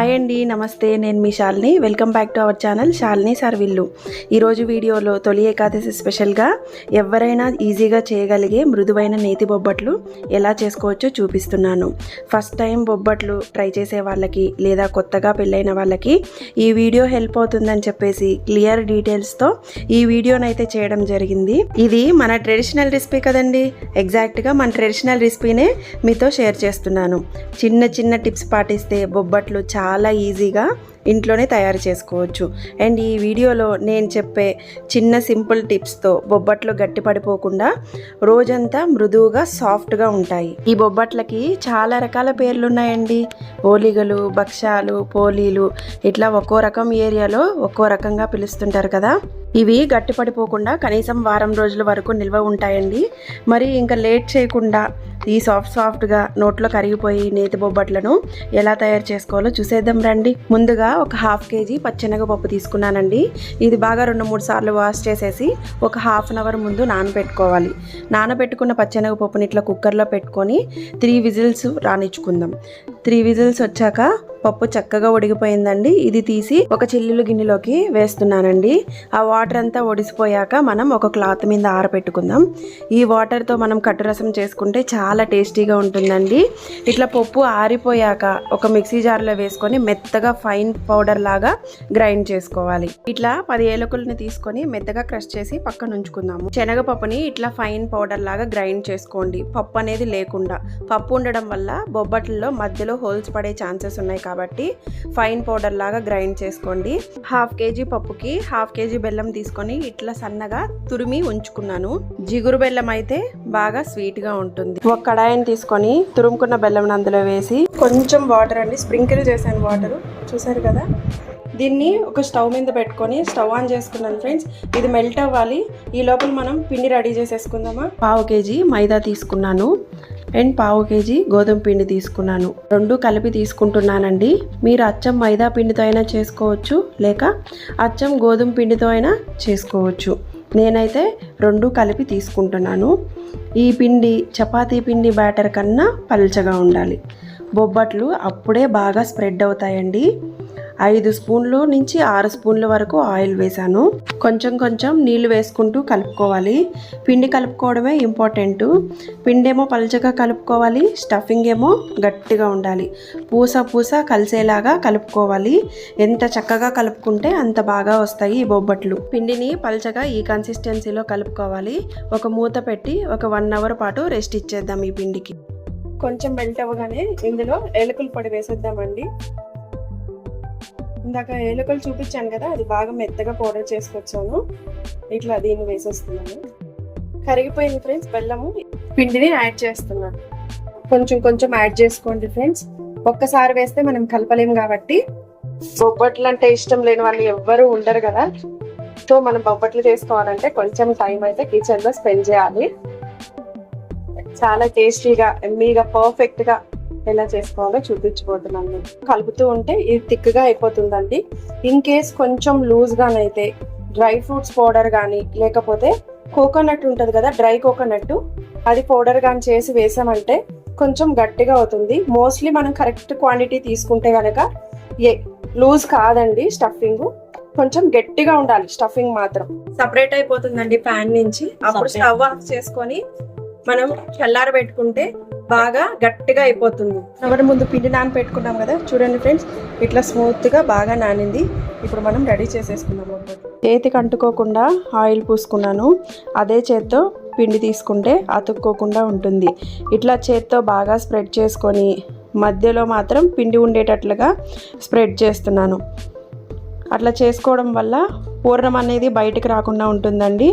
Hi అండి నమస్తే. నేను మీ Shalini. Welcome back to our channel Shalini సర్విల్లు ఈరోజు వీడియోలో తొలి ఏకాదశి స్పెషల్గా ఎవరైనా ఈజీగా చేయగలిగే మృదువైన నేతి బొబ్బట్లు ఎలా చేసుకోవచ్చో చూపిస్తున్నాను. ఫస్ట్ టైం బొబ్బట్లు ట్రై చేసే వాళ్ళకి లేదా కొత్తగా పెళ్ళైన వాళ్ళకి ఈ వీడియో హెల్ప్ అవుతుందని చెప్పేసి క్లియర్ డీటెయిల్స్తో ఈ వీడియోనైతే చేయడం జరిగింది. ఇది మన ట్రెడిషనల్ రెసిపీ కదండి. ఎగ్జాక్ట్గా మన ట్రెడిషనల్ రెసిపీనే మీతో షేర్ చేస్తున్నాను. చిన్న చిన్న టిప్స్ పాటిస్తే బొబ్బట్లు చాలా చాలా ఈజీగా ఇంట్లోనే తయారు చేసుకోవచ్చు. అండ్ ఈ వీడియోలో నేను చెప్పే చిన్న సింపుల్ టిప్స్తో బొబ్బట్లు గట్టి పడిపోకుండా రోజంతా మృదువుగా సాఫ్ట్గా ఉంటాయి. ఈ బొబ్బట్లకి చాలా రకాల పేర్లు ఉన్నాయండి. ఓలిగలు భక్ష్యాలు పోలీలు ఇట్లా ఒక్కో రకం ఏరియాలో ఒక్కో రకంగా పిలుస్తుంటారు కదా. ఇవి గట్టిపడిపోకుండా కనీసం వారం రోజుల వరకు నిల్వ ఉంటాయండి. మరి ఇంకా లేట్ చేయకుండా ఈ సాఫ్ట్ సాఫ్ట్గా నోట్లో కరిగిపోయి నేతి బొబ్బట్లను ఎలా తయారు చేసుకోవాలో చూసేద్దాం రండి. ముందుగా ఒక హాఫ్ కేజీ పచ్చెనగపప్పు తీసుకున్నానండి. ఇది బాగా రెండు మూడు సార్లు వాష్ చేసేసి ఒక హాఫ్ అన్ అవర్ ముందు నానబెట్టుకోవాలి. నానబెట్టుకున్న పచ్చెనగపప్పుని ఇట్లా కుక్కర్లో పెట్టుకొని త్రీ విజిల్స్ రానిచ్చుకుందాం. త్రీ విజిల్స్ వచ్చాక పప్పు చక్కగా ఉడికిపోయిందండి. ఇది తీసి ఒక చిల్లులు గిన్నెలోకి వేస్తున్నానండి. ఆ వాటర్ అంతా ఒడిసిపోయాక మనం ఒక క్లాత్ మీద ఆరబెట్టుకుందాం ఈ వాటర్తో మనం కట్టురసం చేసుకుంటే చాలా టేస్టీగా ఉంటుందండి. ఇట్లా పప్పు ఆరిపోయాక ఒక మిక్సీ జార్లో వేసుకొని మెత్తగా ఫైన్ పౌడర్ లాగా గ్రైండ్ చేసుకోవాలి. ఇట్లా పది ఏలకులని తీసుకొని మెత్తగా క్రష్ చేసి పక్కన ఉంచుకుందాము. శనగపప్పుని ఇట్లా ఫైన్ పౌడర్ లాగా గ్రైండ్ చేసుకోండి. పప్పు అనేది లేకుండా. పప్పు ఉండడం వల్ల బొబ్బట్లలో మధ్యలో హోల్స్ పడే ఛాన్సెస్ ఉన్నాయి కాబట్టి ఫైన్ పౌడర్ లాగా గ్రైండ్ చేసుకోండి. హాఫ్ కేజీ పప్పుకి హాఫ్ కేజీ బెల్లం తీసుకొని ఇట్లా సన్నగా తురిమి ఉంచుకున్నాను. జిగురు బెల్లం అయితే బాగా స్వీట్గా ఉంటుంది. ఒక కడాయిని తీసుకొని తురుముకున్న బెల్లం అందులో వేసి కొంచెం వాటర్ అండి స్ప్రింకిల్ చేశాను వాటర్ చూసారు కదా? దీన్ని ఒక స్టవ్ మీద పెట్టుకొని స్టవ్ ఆన్ చేసుకున్నాను ఫ్రెండ్స్. ఇది మెల్ట్ అవ్వాలి. ఈ లోపల మనం పిండి రెడీ చేసేసుకుందామా? పావు కేజీ మైదా తీసుకున్నాను. అండ్ పావు కేజీ గోధుమ పిండి తీసుకున్నాను. రెండు కలిపి తీసుకుంటున్నానండి. మీరు అచ్చం మైదా పిండితో అయినా చేసుకోవచ్చు లేక అచ్చం గోధుమ పిండితో అయినా చేసుకోవచ్చు. నేనైతే రెండు కలిపి తీసుకుంటున్నాను. ఈ పిండి చపాతీ పిండి బ్యాటర్ కన్నా పల్చగా ఉండాలి. బొబ్బట్లు అప్పుడే బాగా స్ప్రెడ్ అవుతాయండి. ఐదు స్పూన్లు నుంచి ఆరు స్పూన్ల వరకు ఆయిల్ వేసాను కొంచెం కొంచెం నీళ్ళు వేసుకుంటూ కలుపుకోవాలి. పిండి కలుపుకోవడమే ఇంపార్టెంట్. పిండి ఏమో పలుచగా కలుపుకోవాలి స్టఫింగ్ ఏమో గట్టిగా ఉండాలి. పూస పూస కలిసేలాగా కలుపుకోవాలి. ఎంత చక్కగా కలుపుకుంటే అంత బాగా వస్తాయి ఈ బొబ్బట్లు. పిండిని పలచగా ఈ కన్సిస్టెన్సీలో కలుపుకోవాలి. ఒక మూత పెట్టి ఒక వన్ అవర్ పాటు రెస్ట్ ఇచ్చేద్దాం ఈ పిండికి. కొంచెం మెల్ట్ అవ్వగానే ఇందులో ఎలుకల పొడి వేసేద్దామండి. ఇందాక ఏలకలు చూపించాను కదా అది బాగా మెత్తగా పౌడర్ చేసుకొచ్చాను. ఇట్లా దీన్ని వేసేస్తున్నాను. కరిగిపోయింది ఫ్రెండ్స్ బెల్లము పిండిని యాడ్ చేస్తున్నాను కొంచెం కొంచెం యాడ్ చేసుకోండి ఫ్రెండ్స్ ఒక్కసారి వేస్తే మనం కలపలేము కాబట్టి. బొబ్బట్లు అంటే ఇష్టం లేని వాళ్ళు ఎవ్వరు ఉండరు కదా. సో మనం బొబ్బట్లు చేసుకోవాలంటే కొంచెం టైం అయితే కిచెన్లో స్పెండ్ చేయాలి. చాలా టేస్టీగా ఎమ్మీగా పర్ఫెక్ట్గా ఎలా చేసుకోవాలో చూపించబోతున్నాను కలుపుతూ ఉంటే ఇది థిక్గా అయిపోతుందండి. ఇన్ కేస్ కొంచెం లూజ్ గానైతే డ్రై ఫ్రూట్స్ పౌడర్ కానీ లేకపోతే కోకోనట్ ఉంటుంది కదా డ్రై కోకోనట్ అది పౌడర్ కానీ చేసి వేసామంటే కొంచెం గట్టిగా అవుతుంది. మోస్ట్లీ మనం కరెక్ట్ క్వాంటిటీ తీసుకుంటే కనుక ఏ లూజ్ కాదండి స్టఫింగ్. కొంచెం గట్టిగా ఉండాలి స్టఫింగ్ మాత్రం. సపరేట్ అయిపోతుందండి ప్యాన్ నుంచి. అప్పుడు స్టవ్ ఆఫ్ చేసుకొని మనం చల్లార పెట్టుకుంటే బాగా గట్టిగా అయిపోతుంది. ఎవరి ముందు పిండి నానపెట్టుకున్నాం కదా చూడండి ఫ్రెండ్స్ ఇట్లా స్మూత్గా బాగా నానింది. ఇప్పుడు మనం రెడీ చేసేసుకున్నాము చేతికి అంటుకోకుండా ఆయిల్ పూసుకున్నాను. అదే చేత్తో పిండి తీసుకుంటే అతుక్కోకుండా ఉంటుంది. ఇట్లా చేత్తో బాగా స్ప్రెడ్ చేసుకొని మధ్యలో మాత్రం పిండి ఉండేటట్లుగా స్ప్రెడ్ చేస్తున్నాను. అట్లా చేసుకోవడం వల్ల పూర్ణం అనేది బయటకు రాకుండా ఉంటుందండి.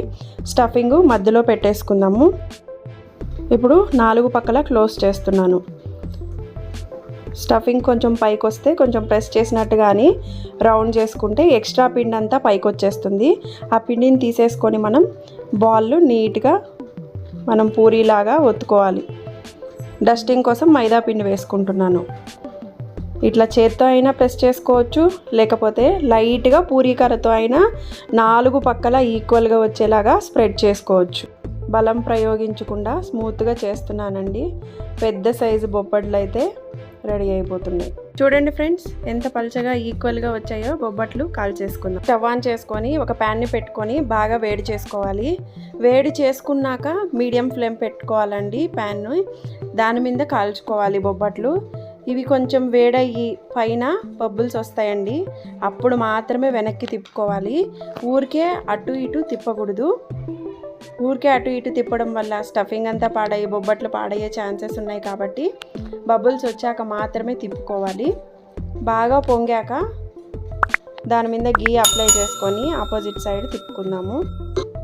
స్టఫింగ్ మధ్యలో పెట్టేసుకుందాము. ఇప్పుడు నాలుగు పక్కల క్లోజ్ చేస్తున్నాను. స్టఫింగ్ కొంచెం పైకి వస్తే కొంచెం ప్రెస్ చేసినట్టు కానీ రౌండ్ చేసుకుంటే ఎక్స్ట్రా పిండి అంతా పైకి వచ్చేస్తుంది ఆ పిండిని తీసేసుకొని మనం బాల్ నీట్గా మనం పూరీలాగా ఒత్తుకోవాలి. డస్టింగ్ కోసం మైదా పిండి వేసుకుంటున్నాను. ఇట్లా చేత్తో అయినా ప్రెస్ చేసుకోవచ్చు లేకపోతే లైట్గా పూరీకరతో అయినా నాలుగు పక్కల ఈక్వల్గా వచ్చేలాగా స్ప్రెడ్ చేసుకోవచ్చు. బలం ప్రయోగించకుండా స్మూత్గా చేస్తున్నానండి. పెద్ద సైజు బొబ్బట్లు అయితే రెడీ అయిపోతున్నాయి. చూడండి ఫ్రెండ్స్ ఎంత పలుచగా ఈక్వల్గా వచ్చాయో బొబ్బట్లు కాల్ చేసుకుందాం. స్టవ్ ఆన్ చేసుకొని ఒక ప్యాన్ని పెట్టుకొని బాగా వేడి చేసుకోవాలి. వేడి చేసుకున్నాక మీడియం ఫ్లేమ్ పెట్టుకోవాలండి ప్యాన్ను దాని మీద కాల్చుకోవాలి బొబ్బట్లు. ఇవి కొంచెం వేడయ్యి పైన బబ్బుల్స్ వస్తాయండి. అప్పుడు మాత్రమే వెనక్కి తిప్పుకోవాలి. ఊరికే అటు ఇటు తిప్పకూడదు. ఊరికే అటు ఇటు తిప్పడం వల్ల స్టఫింగ్ అంతా పాడయ్యి బొబ్బట్లు పాడయ్యే ఛాన్సెస్ ఉన్నాయి కాబట్టి బబుల్స్ వచ్చాక మాత్రమే తిప్పుకోవాలి. బాగా పొంగాక దాని మీద గీ అప్లై చేసుకొని ఆపోజిట్ సైడ్ తిప్పుకుందాము.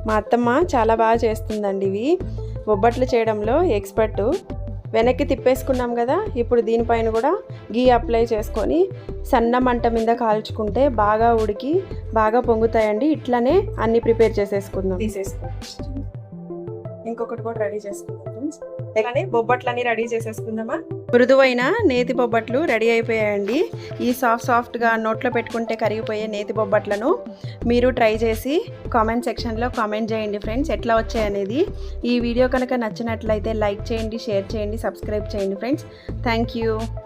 మా అత్తమ్మ చాలా బాగా చేస్తుందండి ఇవి. బొబ్బట్లు చేయడంలో ఎక్స్పర్టు వెనక్కి తిప్పేసుకున్నాం కదా ఇప్పుడు దీనిపైన కూడా గీ అప్లై చేసుకొని సన్న మంట మీద కాల్చుకుంటే బాగా ఉడికి బాగా పొంగుతాయండి. ఇట్లానే అన్ని ప్రిపేర్ చేసేసుకుందాం. తీసేసుకో ఇంకొకటి కూడా రెడీ చేసుకుందాం కానీ బొబ్బట్లన్నీ రెడీ చేసేసుకుందామా? మృదువైన నేతి బొబ్బట్లు రెడీ అయిపోయాయండి. ఈ సాఫ్ట్ సాఫ్ట్గా నోట్లో పెట్టుకుంటే కరిగిపోయే నేతి బొబ్బట్లను మీరు ట్రై చేసి కామెంట్ సెక్షన్లో కామెంట్ చేయండి ఫ్రెండ్స్ ఎట్లా వచ్చాయనేది ఈ వీడియో కనుక నచ్చినట్లయితే లైక్ చేయండి షేర్ చేయండి సబ్స్క్రైబ్ చేయండి ఫ్రెండ్స్. Thank you.